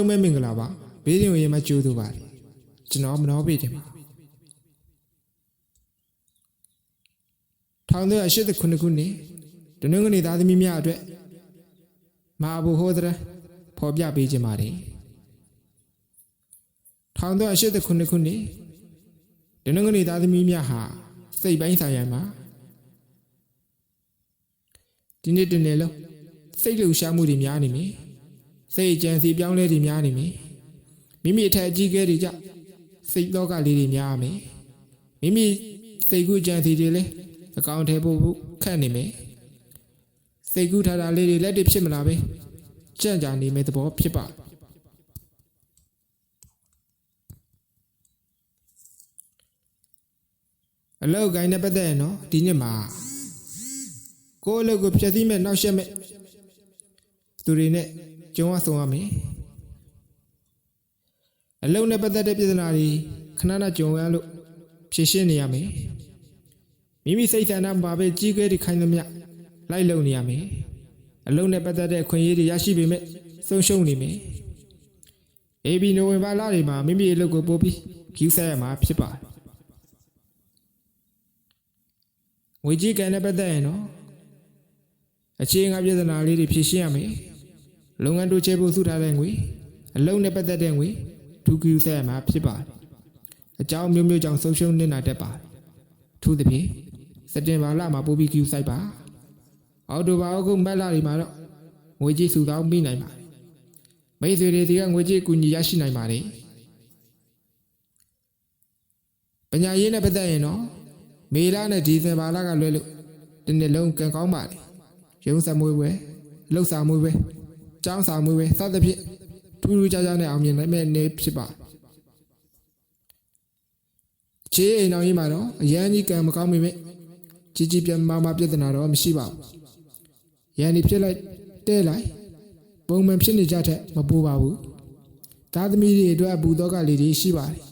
လုံးပဲမင်္ဂလာပါဘေးရင်ဝင်မကြိုးသူပါလေကျွန်တော်မနောပေတင်ပါ1989ခုနှစ်ဒနုငနေသားသမီးများအတွက်မဟာဘူဟောဒရဖော်ပြပေးခြင်းပါတယ်1989ခုနှစ်ဒနုငနေသားသမီးများဟာစိတ်ပိုင်းဆိုင်ရာမှာဒီနေ့တနေ့လုံးစိတ်လှုပ်ရှားမှုတွေများနေပြီ စိတ်အကြံစီပြောင်းလဲတွေများနေပြီမိမိအထက်အကြီးအကဲတွေကြောင့်စိတ်တော့ကလေးတွေများမယ်မိမိစိတ်ကူးကြံစီတွေလည်းအကောင့်ထဲပို့ဖို့ခက်နေမယ်စိတ်ကူးထားတာလေးတွေလက်တွေဖြစ်မလာပဲကြံ့ကြာနေမယ်သဘောဖြစ်ပါအလောက်ကိုင်းနဲ့ပတ်သက်ရင်တော့ဒီနှစ်မှာကိုယ့်အလုပ်ကိုဖျက်ဆီးမဲ့နောက်ဆက်မဲ့သူတွေနဲ့ ကြုံရဆုံးရမယ်အလုံးနဲ့ပတ်သက်တဲ့ပြဿနာတွေခဏခဏကြုံရလို့ဖြေရှင်းနေရမယ်မိမိစိတ်ဆန္ဒမှာပဲကြီးကဲတွေခိုင်းသမျှလိုက်လုံနေရမယ်အလုံးနဲ့ပတ်သက်တဲ့အခွင့်အရေးတွေရရှိပေမဲ့ဆုံးရှုံးနေမယ်အေဘီနိုဝင်ဘာလတွေမှာမိမိအလုပ်ကိုပို့ပြီးကျူးဆဲရမှာဖြစ်ပါတယ်ငွေကြီးကန်နဲ့ပတ်သက်ရင်တော့အခြေငါပြဿနာလေးတွေဖြေရှင်းရမယ် လုပ်ငန်းတိုးချဲဖို့စုထားတဲ့ငွေအလုံးနဲ့ပတ်သက်တဲ့ငွေဒုက္ခယူဆက်ရမှာဖြစ်ပါတယ်အကြောင်းမျိုးမျိုးကြောင့်ဆုံးရှုံးနေတာတက်ပါတယ်ထို့သဖြင့်စက်တင်ဘာလမှာပို့ပြီးကျူဆိုင်ပါအောက်တိုဘာအောက်မတ်လတွေမှာတော့ငွေကြီးစုတောင်းပြီးနိုင်ပါတယ်မိတ်ဆွေတွေဒီကငွေကြီးကူညီရရှိနိုင်ပါတယ်ပညာရေးနဲ့ပတ်သက်ရင်တော့မေလနဲ့ဒီဇင်ဘာလကလွဲလို့ဒီနှစ်လုံးကံကောင်းပါလေရုံးဆက်မွေးပွဲလှုပ်စာမွေးပွဲ ကျောင်းစာမွေးပွဲစသဖြင့်ထူးထူးခြားခြားနဲ့အောင်မြင်နိုင်မဲ့နေ့ဖြစ်ပါခြေအိမ်အောင်ကြီးမှာတော့အရန်ကြီးကံမကောင်းမိမဲ့ကြီးကြီးပြမမပြဿနာတော့မရှိပါဘူးရန်ဒီဖြစ်လိုက်တဲလိုက်ပုံမှန်ဖြစ်နေကြတဲ့မပူပါဘူးသားသမီးတွေအတွက်ဘူတော့ကလေးတွေရှိပါတယ်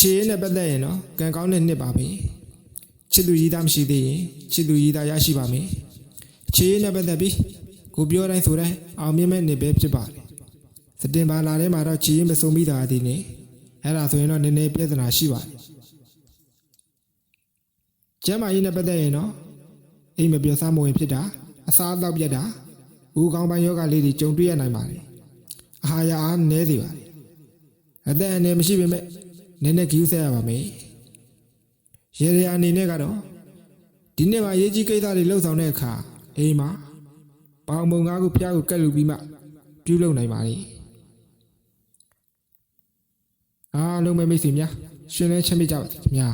အခြေအနေနဲ့ပတ်သက်ရင်တော့ကံကောင်းတဲ့နှစ်ပါပဲချစ်သူရည်သားမရှိသေးရင်ချစ်သူရည်သားရရှိပါမယ်အခြေအနေနဲ့ပတ်သက်ပြီးကိုပြောတိုင်းဆိုတိုင်းအောင်မြင်မဲ့နှစ်ပဲဖြစ်ပါတယ်စတင်ပါလာထဲမှာတော့ချီရင်မစုံမိတာဒီနေ့အဲ့ဒါဆိုရင်တော့နည်းနည်းပြဿနာရှိပါတယ်ကျမ်းမာရေးနဲ့ပတ်သက်ရင်တော့အိမ်မပြောစားမဝင်ဖြစ်တာအစားအသောက်ပြတ်တာဦးခေါင်းပိုင်းယောဂလေးတွေကြုံတွေ့ရနိုင်ပါတယ်အာဟာရအားနည်းစေပါတယ်အသက်အန္တရာယ်မရှိပေမဲ့ နည်းနည်းကြည့်ဆက်ရပါမယ်ရေရအနေနဲ့ကတော့ဒီနေ့မှာရေးကြီးကိစ္စတွေလှုပ်ဆောင်တဲ့အခါအိမ်မှာပေါင်ပုံငါးခုဖျားကိုကက်လူပြီးမှပြုလုပ်နိုင်ပါလေအားလုံးပဲမိတ်ဆွေများရှင်လဲချမ်းမြေ့ကြပါစေခင်ဗျာ